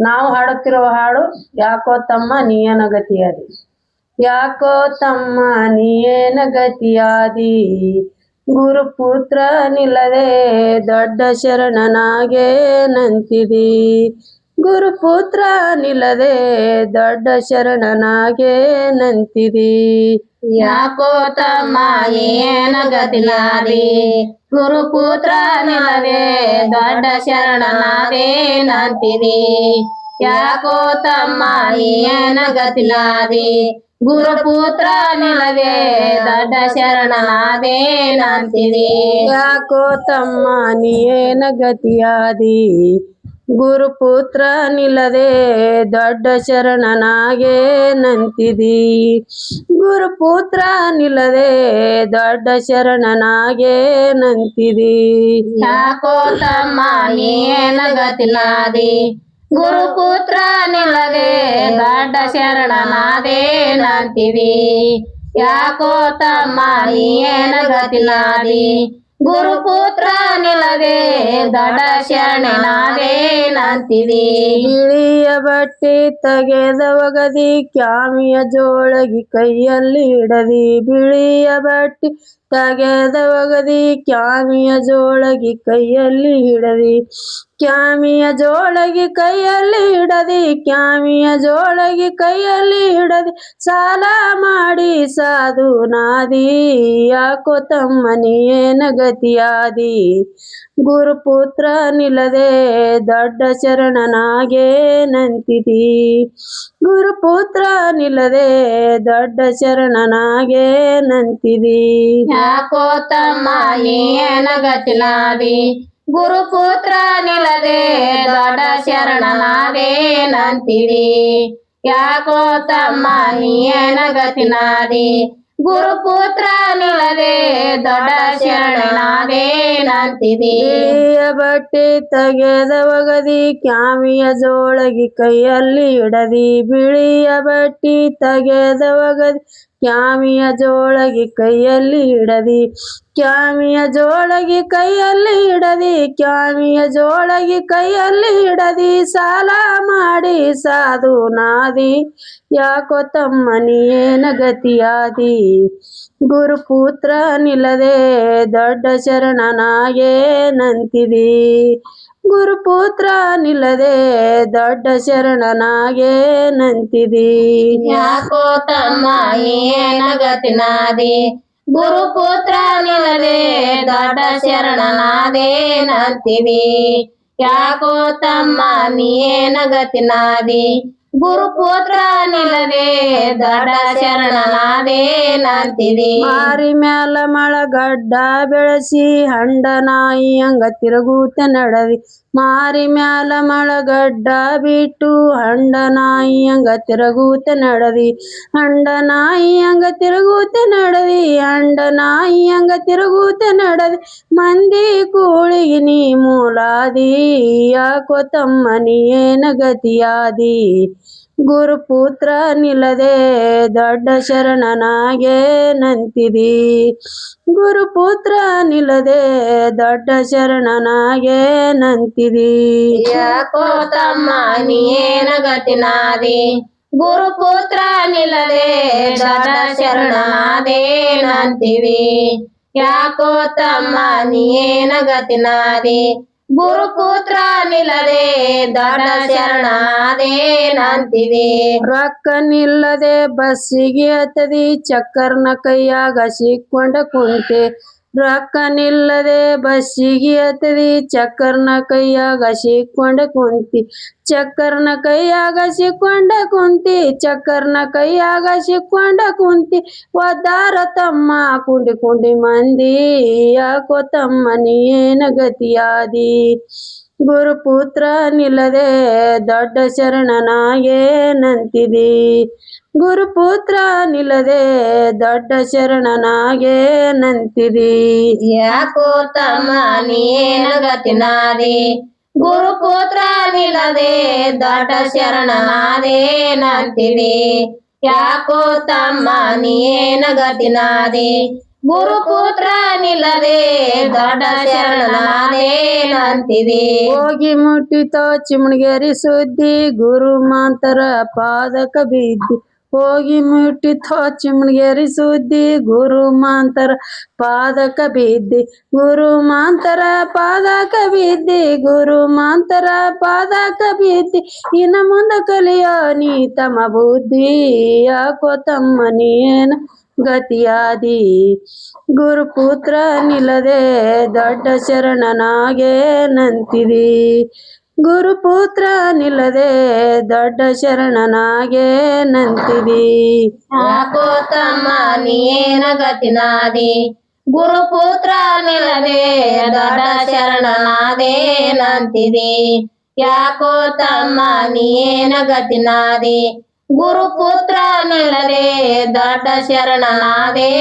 ನಾವು ಹಾಡುತ್ತಿರುವ ಹಾಡು, ಯಾಕೋ ತಮ್ಮ ನೀಯನ ಗತಿಯಾದಿ. ಯಾಕೋ ತಮ್ಮ ನೀಯೇನ ಗತಿಯಾದಿ. ಗುರುಪುತ್ರ ನಿಲ್ಲದೆ ದೊಡ್ಡ ಶರಣನಾಗೆ ನಂತಿದಿ. ಗುರುಪುತ್ರ ನಿಲ್ಲದೆ ದೊಡ್ಡ ಶರಣನಾಗೆ ನಂತಿದಿ. ಯಾಕೋ ತಮ್ಮ ಏನ ಗತಿನಾದಿ ಗುರುಪುತ್ರ ನಿಲವೇ ದೊಡ್ಡ ಶರಣನಾದೇ ನಂತಿದಿ ಯಾಕೋ ತಮ್ಮ ಏನ ಗತಿನಾದಿ ಗುರುಪುತ್ರ ನಿಲವೇ ದೊಡ್ಡ ಶರಣನಾದೇ ನಂತಿದಿ ಯಾಕೋ ತಮ್ಮ ನೀಯೇನ ಗತಿಯಾದಿ ಗುರುಪುತ್ರ ನಿಲ್ಲದೆ ದೊಡ್ಡ ಶರಣನಾಗೆ ನಂತಿದಿ. ಗುರುಪುತ್ರ ನಿಲ್ಲದೆ ದೊಡ್ಡ ಶರಣನಾಗೆ ನಂತಿದಿ. ಯಾಕೋ ತಮ್ಮ ಗುರುಪುತ್ರ ನಿಲ್ಲದೆ ದೊಡ್ಡ ಶರಣನಾದೆ ನಂತಿದಿ. ಯಾಕೋ ತಮ್ಮ ಏನ ಗತಿನಾದಿ. ಗುರುಪುತ್ರ ನಿಲ್ಲದೆ ದಡ ನಂತಿವಿ ಬಿಳಿಯ ಬಟ್ಟೆ ತೆಗೆದ ಒಗದಿ ಕ್ಯಾಮಿಯ ಜೋಳಗಿ ಕೈಯಲ್ಲಿ ಇಡದಿ. ಬಿಳಿಯ ಬಟ್ಟೆ ತೆಗೆದ ಒಗದಿ ಕ್ಯಾಮಿಯ ಜೋಳಗಿ ಕೈಯಲ್ಲಿ ಹಿಡದಿ ಕ್ಯಾಮಿಯ ಜೋಳಗಿ ಕೈಯಲ್ಲಿ ಹಿಡದಿ ಕ್ಯಾಮಿಯ ಜೋಳಗಿ ಕೈಯಲ್ಲಿ ಹಿಡದಿ ಸಾಲ ಮಾಡಿ ಸಾಧು ನಾದಿ, ಯಾಕೋ ತಮ್ಮನಿಯೇನ ಗತಿಯಾದಿ. ಗುರುಪುತ್ರ ನಿಲ್ಲದೆ ದೊಡ್ಡ ಶರಣನಾಗೆ ನಂತಿದಿ. ಗುರುಪುತ್ರ ನಿಲ್ಲದೆ ದೊಡ್ಡ ಶರಣನಾಗೆ ನಂತಿದಿ. ಯಾಕೋ ತಮ್ಮ ಗತಿನಾದಿ ಗುರುಪುತ್ರ ನಿಲ್ಲದೆ ದೊಡ್ಡ ಶರಣನಾದೇನಂತೀರಿ ಯಾಕೋ ತಮ್ಮ ಏನ ಗತಿನಾದಿ ಗುರುಪುತ್ರ ನಿಲ್ಲದೆ ದೊಡ್ಡ ಶರಣನಾದೇನಂತೀರಿ ಬಟ್ಟೆ ತೆಗೆದ ಒಗದಿ ಕ್ಯಾಮಿಯ ಜೋಳಗಿ ಕೈಯಲ್ಲಿ ಇಡದಿ. ಬಿಳಿಯ ಬಟ್ಟಿ ತೆಗೆದ ಒಗದಿ ಕ್ಯಾಮಿಯ ಜೋಳಗಿ ಕೈಯಲ್ಲಿ ಹಿಡದಿ ಕ್ಯಾಮಿಯ ಜೋಳಗಿ ಕೈಯಲ್ಲಿ ಹಿಡದಿ ಕ್ಯಾಮಿಯ ಜೋಳಗಿ ಕೈಯಲ್ಲಿ ಹಿಡದಿ ಸಾಲ ಮಾಡಿ ಸಾಧು ನಾದಿ, ಯಾಕೋ ತಮ್ಮನಿಯೇನ ಗತಿಯಾದಿ. ಗುರುಪುತ್ರ ನಿಲ್ಲದೆ ದೊಡ್ಡ ಶರಣನಾಗೇ ನಂತಿದಿ. ಗುರುಪುತ್ರ ನಿಲ್ಲದೆ ದೊಡ್ಡ ಶರಣನಾಗೆ ನಂತಿದಿ. ಯಾಕೋ ತಮ್ಮ ಏನ ಗತಿನಾದಿ? ಗುರುಪುತ್ರ ನಿಲ್ಲದೆ ದೊಡ್ಡ ಶರಣನಾದೇ ನಂತಿದಿ. ಯಾಕೋ ತಮ್ಮ ನೀೇನ ಗತಿನಾದಿ? ಗುರುಪುತ್ರ ನಿಲ್ಲದೆ ದೊಡ್ಡ ಶರಣನಾದೇ ನಂತಿದಿ ಮಾರಿ ಮ್ಯಾಲ ಮಳಗಡ್ಡ ಬೆಳೆಸಿ ಹಂಡ ನಾಯಿ ಹಂಗ ತಿರುಗೂತ ನಡದಿ ಮಾರಿ ಮ್ಯಾಲ ಮಳಗಡ್ಡ ಬಿಟ್ಟು ಹಂಡ ನಾಯಿ ಹಂಗ ತಿರುಗೂತ ನಡದಿ ಹಂಡ ನಾಯಿ ಹಂಗ ತಿರುಗೂತ ನಡದಿ ಹಂಡ ನಾಯಿ ಹಂಗ ತಿರುಗೂತ ನಡದಿ ಮಂದಿ ಕೂಳಿಗೆ ನೀ ಮೂಲಾದಿ ಯಾಕೋ ತಮ್ಮನಿ ಏನ ಗತಿಯಾದಿ ಗುರುಪುತ್ರ ನಿಲ್ಲದೆ ದೊಡ್ಡ ಶರಣನಾಗೆ ನಂತಿದಿ. ಗುರುಪುತ್ರ ನಿಲ್ಲದೆ ದೊಡ್ಡ ಶರಣನಾಗೆ ನಂತಿದಿ. ಯಾಕೋ ತಮ್ಮ ನೀನ ಗತಿನಾದಿ ಗುರುಪುತ್ರ ನಿಲ್ಲದೆ ದೊಡ್ಡ ಶರಣನಾದೇ ನಂತಿವಿ ಯಾಕೋ ತಮ್ಮ ನೀನ ಗತಿನಾದಿ ಗುರುಪುತ್ರ ನಿಲ್ಲದೆ ದಾನ ಶರಣಾದೇನಂತಿದೆ ರೊಕ್ಕ ನಿಲ್ಲದೆ ಬಸ್ಸಿಗೆ ಹತ್ತದಿ ಚಕ್ಕರ್ನ ಕೈಯಾಗ ಸಿಕ್ಕೊಂಡ ಕುಂತೆ ರೊಕ್ಕ ನಿಲ್ಲದೆ ಬಸ್ಸಿಗೆ ಹತ್ತದಿ ಚಕ್ಕರ್ನ ಕೈಯಾಗ ಸಿಕ್ಕೊಂಡ ಕುಂತಿ, ಚಕ್ಕರ್ನ ಕೈಯಾಗ ಸಿಕ್ಕೊಂಡ ಕುಂತಿ, ಚಕ್ಕರ್ನ ಕೈಯಾಗ ಸಿಕ್ಕೊಂಡ ಕುಂತಿ, ಒದ್ದಾರ ತಮ್ಮ ಕುಂಡಿ ಕುಂಡಿ ಮಂದಿ, ಯಾಕೋ ತಮ್ಮ ನೀನ ಗತಿಯಾದಿ? ಗುರುಪುತ್ರ ನಿಲ್ಲದೆ ದೊಡ್ಡ ಶರಣನಾಗೆ ನಂತಿದಿ. ಗುರುಪುತ್ರ ನಿಲ್ಲದೆ ದೊಡ್ಡ ಶರಣನಾಗೆ ನಂತಿದಿ. ಯಾಕೋ ತಮ್ಮ ಗುರುಪುತ್ರ ನಿಲ್ಲದೆ ದೊಡ್ಡ ಶರಣನಾದೇ ನಂತಿವಿ ಯಾಕೋ ತಮ್ಮ ನೀೇನ ಗತಿನಾದಿ ಗುರುಪುತ್ರ ನಿಲ್ಲದೆ ದೊಡ್ಡ ಶರಣನಾದೇನಂತಿದೆ ಹೋಗಿ ಮುಟ್ಟಿತೋ ಚಿಮಣಗೇರಿ ಸುದ್ದಿ, ಗುರು ಮಾಂತರ ಪಾದಕ ಬಿದ್ದಿ. ಹೋಗಿ ಮುಟ್ಟಿತೋ ಚಿಮಣಗೇರಿ ಸುದ್ದಿ, ಗುರು ಮಾಂತರ ಪಾದಕ ಬಿದ್ದಿ. ಗುರು ಮಾಂತರ ಪಾದಕ ಬಿದ್ದಿ, ಗುರು ಮಾಂತರ ಪಾದಕ ಬಿದ್ದಿ. ಇನ್ನ ಮುಂದೆ ಕಲಿಯೋ ನೀ ತಮ್ಮ ಬುದ್ಧಿ, ಯಾಕೋ ತಮ್ಮ ಗತಿಯಾದಿ. ಗುರುಪುತ್ರ ನಿಲ್ಲದೆ ದೊಡ್ಡ ಶರಣನಾಗೆ ನಂತಿದಿ. ಗುರುಪುತ್ರ ನಿಲ್ಲದೆ ದೊಡ್ಡ ಶರಣನಾಗೆ ನಂತಿದಿ. ಯಾಕೋ ತಮ್ಮ ನೀನ ಗತಿನಾದಿ. ಗುರುಪುತ್ರ ನಿಲ್ಲದೆ ದೊಡ್ಡ ಶರಣನಾದೇನಂತಿದೆ ಯಾಕೋ ತಮ್ಮ ನೀನ ಗತಿನಾದಿ. ಗುರುಪುತ್ರ ನಿಲ್ಲದೆ ದೊಡ್ಡ ಶರಣನಾದೇನಂತಿದೆ